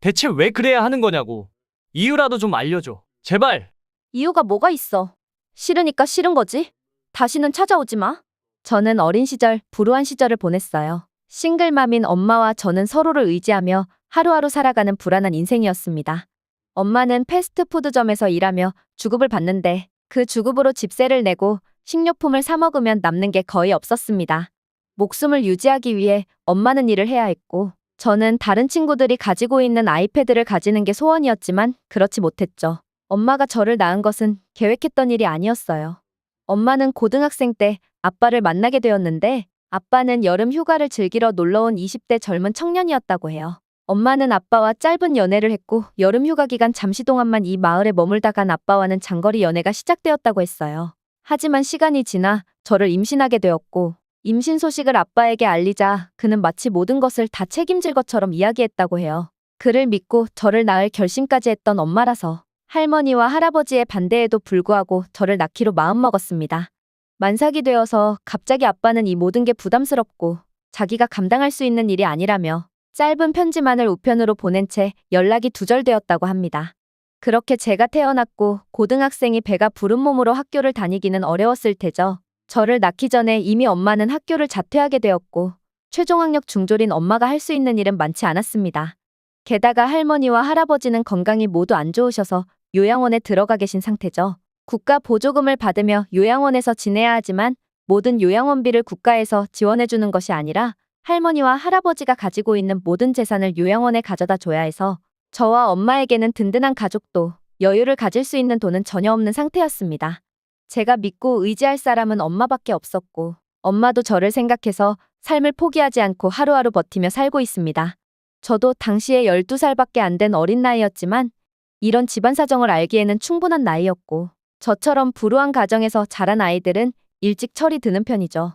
대체 왜 그래야 하는 거냐고. 이유라도 좀 알려줘. 제발. 이유가 뭐가 있어? 싫으니까 싫은 거지? 다시는 찾아오지 마. 저는 어린 시절, 불우한 시절을 보냈어요. 싱글맘인 엄마와 저는 서로를 의지하며 하루하루 살아가는 불안한 인생이었습니다. 엄마는 패스트푸드점에서 일하며 주급을 받는데 그 주급으로 집세를 내고 식료품을 사 먹으면 남는 게 거의 없었습니다. 목숨을 유지하기 위해 엄마는 일을 해야 했고 저는 다른 친구들이 가지고 있는 아이패드를 가지는 게 소원이었지만 그렇지 못했죠. 엄마가 저를 낳은 것은 계획했던 일이 아니었어요. 엄마는 고등학생 때 아빠를 만나게 되었는데 아빠는 여름 휴가를 즐기러 놀러 온 20대 젊은 청년이었다고 해요. 엄마는 아빠와 짧은 연애를 했고 여름 휴가 기간 잠시 동안만 이 마을에 머물다 간 아빠와는 장거리 연애가 시작되었다고 했어요. 하지만 시간이 지나 저를 임신하게 되었고 임신 소식을 아빠에게 알리자 그는 마치 모든 것을 다 책임질 것처럼 이야기했다고 해요. 그를 믿고 저를 낳을 결심까지 했던 엄마라서 할머니와 할아버지의 반대에도 불구하고 저를 낳기로 마음먹었습니다. 만삭이 되어서 갑자기 아빠는 이 모든 게 부담스럽고 자기가 감당할 수 있는 일이 아니라며 짧은 편지만을 우편으로 보낸 채 연락이 두절되었다고 합니다. 그렇게 제가 태어났고 고등학생이 배가 부른 몸으로 학교를 다니기는 어려웠을 테죠. 저를 낳기 전에 이미 엄마는 학교를 자퇴하게 되었고 최종 학력 중졸인 엄마가 할 수 있는 일은 많지 않았습니다. 게다가 할머니와 할아버지는 건강이 모두 안 좋으셔서 요양원에 들어가 계신 상태죠. 국가 보조금을 받으며 요양원에서 지내야 하지만 모든 요양원비를 국가에서 지원해주는 것이 아니라 할머니와 할아버지가 가지고 있는 모든 재산을 요양원에 가져다 줘야 해서 저와 엄마에게는 든든한 가족도 여유를 가질 수 있는 돈은 전혀 없는 상태였습니다. 제가 믿고 의지할 사람은 엄마밖에 없었고 엄마도 저를 생각해서 삶을 포기하지 않고 하루하루 버티며 살고 있습니다. 저도 당시에 12살밖에 안 된 어린 나이였지만 이런 집안 사정을 알기에는 충분한 나이였고 저처럼 불우한 가정에서 자란 아이들은 일찍 철이 드는 편이죠.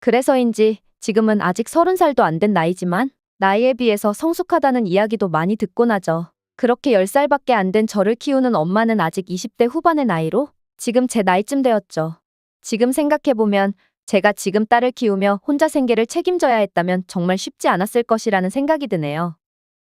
그래서인지 지금은 아직 30살도 안 된 나이지만 나이에 비해서 성숙하다는 이야기도 많이 듣곤 하죠. 그렇게 10살밖에 안 된 저를 키우는 엄마는 아직 20대 후반의 나이로 지금 제 나이쯤 되었죠. 지금 생각해보면 제가 지금 딸을 키우며 혼자 생계를 책임져야 했다면 정말 쉽지 않았을 것이라는 생각이 드네요.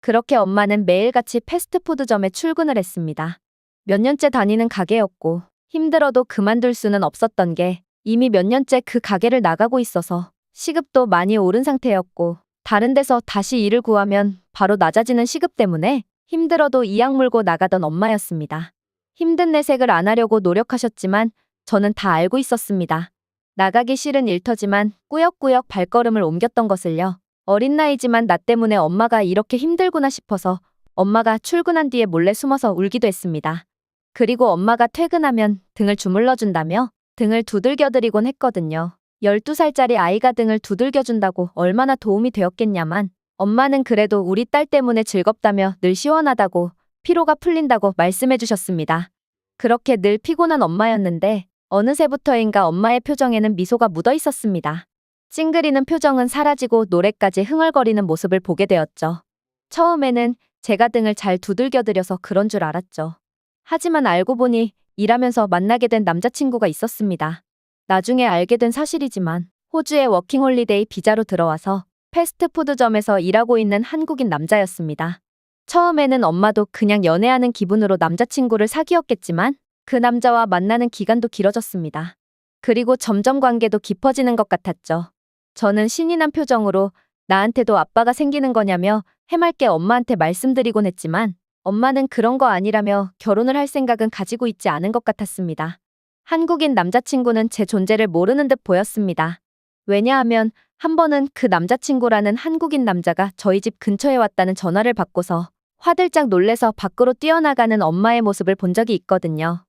그렇게 엄마는 매일같이 패스트푸드점에 출근을 했습니다. 몇 년째 다니는 가게였고 힘들어도 그만둘 수는 없었던 게 이미 몇 년째 그 가게를 나가고 있어서 시급도 많이 오른 상태였고 다른 데서 다시 일을 구하면 바로 낮아지는 시급 때문에 힘들어도 이악 물고 나가던 엄마였습니다. 힘든 내색을 안 하려고 노력하셨지만 저는 다 알고 있었습니다. 나가기 싫은 일터지만 꾸역꾸역 발걸음을 옮겼던 것을요. 어린 나이지만 나 때문에 엄마가 이렇게 힘들구나 싶어서 엄마가 출근한 뒤에 몰래 숨어서 울기도 했습니다. 그리고 엄마가 퇴근하면 등을 주물러준다며 등을 두들겨드리곤 했거든요. 12살짜리 아이가 등을 두들겨준다고 얼마나 도움이 되었겠냐만 엄마는 그래도 우리 딸 때문에 즐겁다며 늘 시원하다고 피로가 풀린다고 말씀해 주셨습니다. 그렇게 늘 피곤한 엄마였는데 어느새부터인가 엄마의 표정에는 미소가 묻어 있었습니다. 찡그리는 표정은 사라지고 노래까지 흥얼거리는 모습을 보게 되었죠. 처음에는 제가 등을 잘 두들겨드려서 그런 줄 알았죠. 하지만 알고 보니 일하면서 만나게 된 남자친구가 있었습니다. 나중에 알게 된 사실이지만 호주에 워킹홀리데이 비자로 들어와서 패스트푸드점에서 일하고 있는 한국인 남자였습니다. 처음에는 엄마도 그냥 연애하는 기분으로 남자친구를 사귀었겠지만 그 남자와 만나는 기간도 길어졌습니다. 그리고 점점 관계도 깊어지는 것 같았죠. 저는 신이 난 표정으로 나한테도 아빠가 생기는 거냐며 해맑게 엄마한테 말씀드리곤 했지만 엄마는 그런 거 아니라며 결혼을 할 생각은 가지고 있지 않은 것 같았습니다. 한국인 남자친구는 제 존재를 모르는 듯 보였습니다. 왜냐하면 한 번은 그 남자친구라는 한국인 남자가 저희 집 근처에 왔다는 전화를 받고서 화들짝 놀래서 밖으로 뛰어나가는 엄마의 모습을 본 적이 있거든요.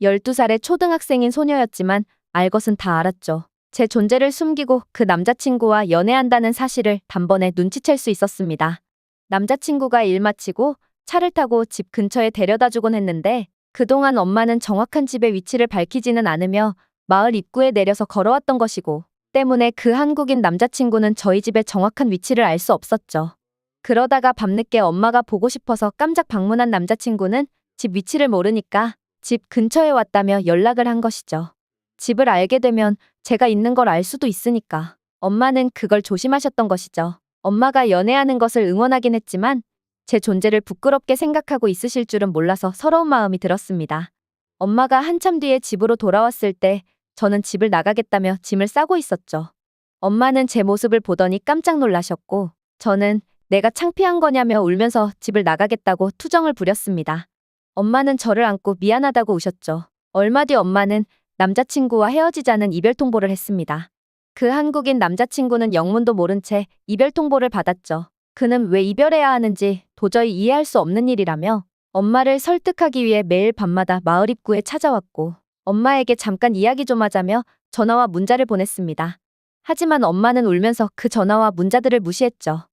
12살의 초등학생인 소녀였지만 알 것은 다 알았죠. 제 존재를 숨기고 그 남자친구와 연애한다는 사실을 단번에 눈치챌 수 있었습니다. 남자친구가 일 마치고 차를 타고 집 근처에 데려다 주곤 했는데 그동안 엄마는 정확한 집의 위치를 밝히지는 않으며 마을 입구에 내려서 걸어왔던 것이고 때문에 그 한국인 남자친구는 저희 집의 정확한 위치를 알 수 없었죠. 그러다가 밤늦게 엄마가 보고 싶어서 깜짝 방문한 남자친구는 집 위치를 모르니까 집 근처에 왔다며 연락을 한 것이죠. 집을 알게 되면 제가 있는 걸 알 수도 있으니까 엄마는 그걸 조심하셨던 것이죠. 엄마가 연애하는 것을 응원하긴 했지만 제 존재를 부끄럽게 생각하고 있으실 줄은 몰라서 서러운 마음이 들었습니다. 엄마가 한참 뒤에 집으로 돌아왔을 때 저는 집을 나가겠다며 짐을 싸고 있었죠. 엄마는 제 모습을 보더니 깜짝 놀라셨고 저는 내가 창피한 거냐며 울면서 집을 나가겠다고 투정을 부렸습니다. 엄마는 저를 안고 미안하다고 우셨죠. 얼마 뒤 엄마는 남자친구와 헤어지자는 이별 통보를 했습니다. 그 한국인 남자친구는 영문도 모른 채 이별 통보를 받았죠. 그는 왜 이별해야 하는지 도저히 이해할 수 없는 일이라며 엄마를 설득하기 위해 매일 밤마다 마을 입구에 찾아왔고 엄마에게 잠깐 이야기 좀 하자며 전화와 문자를 보냈습니다. 하지만 엄마는 울면서 그 전화와 문자들을 무시했죠.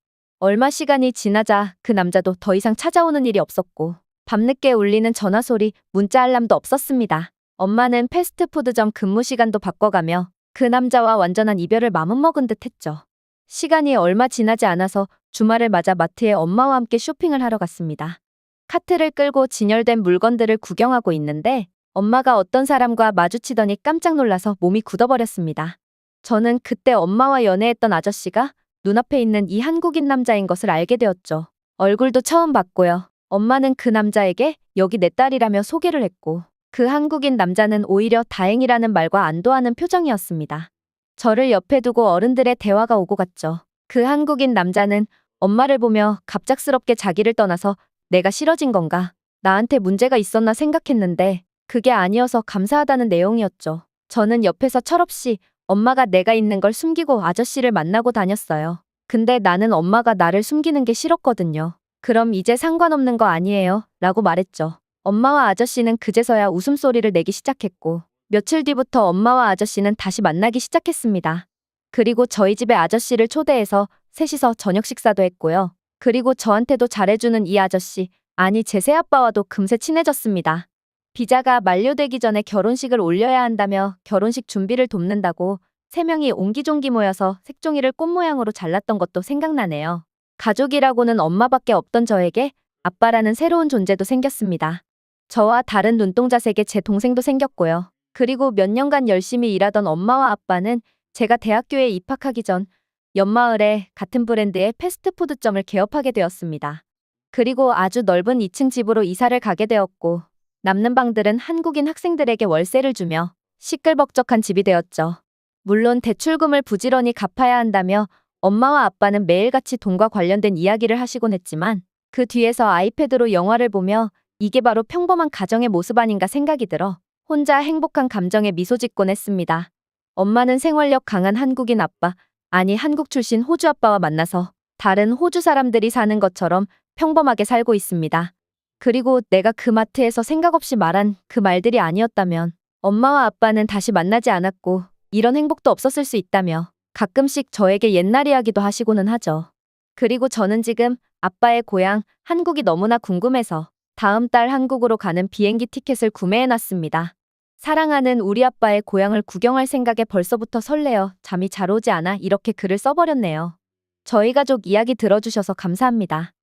얼마 시간이 지나자 그 남자도 더 이상 찾아오는 일이 없었고 밤늦게 울리는 전화 소리, 문자 알람도 없었습니다. 엄마는 패스트푸드점 근무 시간도 바꿔가며 그 남자와 완전한 이별을 마음먹은 듯 했죠. 시간이 얼마 지나지 않아서 주말을 맞아 마트에 엄마와 함께 쇼핑을 하러 갔습니다. 카트를 끌고 진열된 물건들을 구경하고 있는데 엄마가 어떤 사람과 마주치더니 깜짝 놀라서 몸이 굳어버렸습니다. 저는 그때 엄마와 연애했던 아저씨가 눈앞에 있는 이 한국인 남자인 것을 알게 되었죠. 얼굴도 처음 봤고요. 엄마는 그 남자에게 여기 내 딸이라며 소개를 했고 그 한국인 남자는 오히려 다행이라는 말과 안도하는 표정이었습니다. 저를 옆에 두고 어른들의 대화가 오고 갔죠. 그 한국인 남자는 엄마를 보며 갑작스럽게 자기를 떠나서 내가 싫어진 건가? 나한테 문제가 있었나 생각했는데 그게 아니어서 감사하다는 내용이었죠. 저는 옆에서 철없이 엄마가 내가 있는 걸 숨기고 아저씨를 만나고 다녔어요. 근데 나는 엄마가 나를 숨기는 게 싫었거든요. 그럼 이제 상관없는 거 아니에요? 라고 말했죠. 엄마와 아저씨는 그제서야 웃음소리를 내기 시작했고, 며칠 뒤부터 엄마와 아저씨는 다시 만나기 시작했습니다. 그리고 저희 집에 아저씨를 초대해서 셋이서 저녁 식사도 했고요. 그리고 저한테도 잘해주는 이 아저씨, 아니 제 새아빠와도 금세 친해졌습니다. 비자가 만료되기 전에 결혼식을 올려야 한다며 결혼식 준비를 돕는다고 세 명이 옹기종기 모여서 색종이를 꽃 모양으로 잘랐던 것도 생각나네요. 가족이라고는 엄마밖에 없던 저에게 아빠라는 새로운 존재도 생겼습니다. 저와 다른 눈동자색의 제 동생도 생겼고요. 그리고 몇 년간 열심히 일하던 엄마와 아빠는 제가 대학교에 입학하기 전 연마을에 같은 브랜드의 패스트푸드점을 개업하게 되었습니다. 그리고 아주 넓은 2층 집으로 이사를 가게 되었고 남는 방들은 한국인 학생들에게 월세를 주며 시끌벅적한 집이 되었죠. 물론 대출금을 부지런히 갚아야 한다며 엄마와 아빠는 매일같이 돈과 관련된 이야기를 하시곤 했지만 그 뒤에서 아이패드로 영화를 보며 이게 바로 평범한 가정의 모습 아닌가 생각이 들어 혼자 행복한 감정에 미소 짓곤 했습니다. 엄마는 생활력 강한 한국인 아빠, 아니 한국 출신 호주 아빠와 만나서 다른 호주 사람들이 사는 것처럼 평범하게 살고 있습니다. 그리고 내가 그 마트에서 생각 없이 말한 그 말들이 아니었다면 엄마와 아빠는 다시 만나지 않았고 이런 행복도 없었을 수 있다며 가끔씩 저에게 옛날 이야기도 하시고는 하죠. 그리고 저는 지금 아빠의 고향 한국이 너무나 궁금해서 다음 달 한국으로 가는 비행기 티켓을 구매해 놨습니다. 사랑하는 우리 아빠의 고향을 구경할 생각에 벌써부터 설레어 잠이 잘 오지 않아 이렇게 글을 써버렸네요. 저희 가족 이야기 들어주셔서 감사합니다.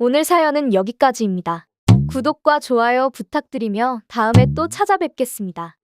오늘 사연은 여기까지입니다. 구독과 좋아요 부탁드리며 다음에 또 찾아뵙겠습니다.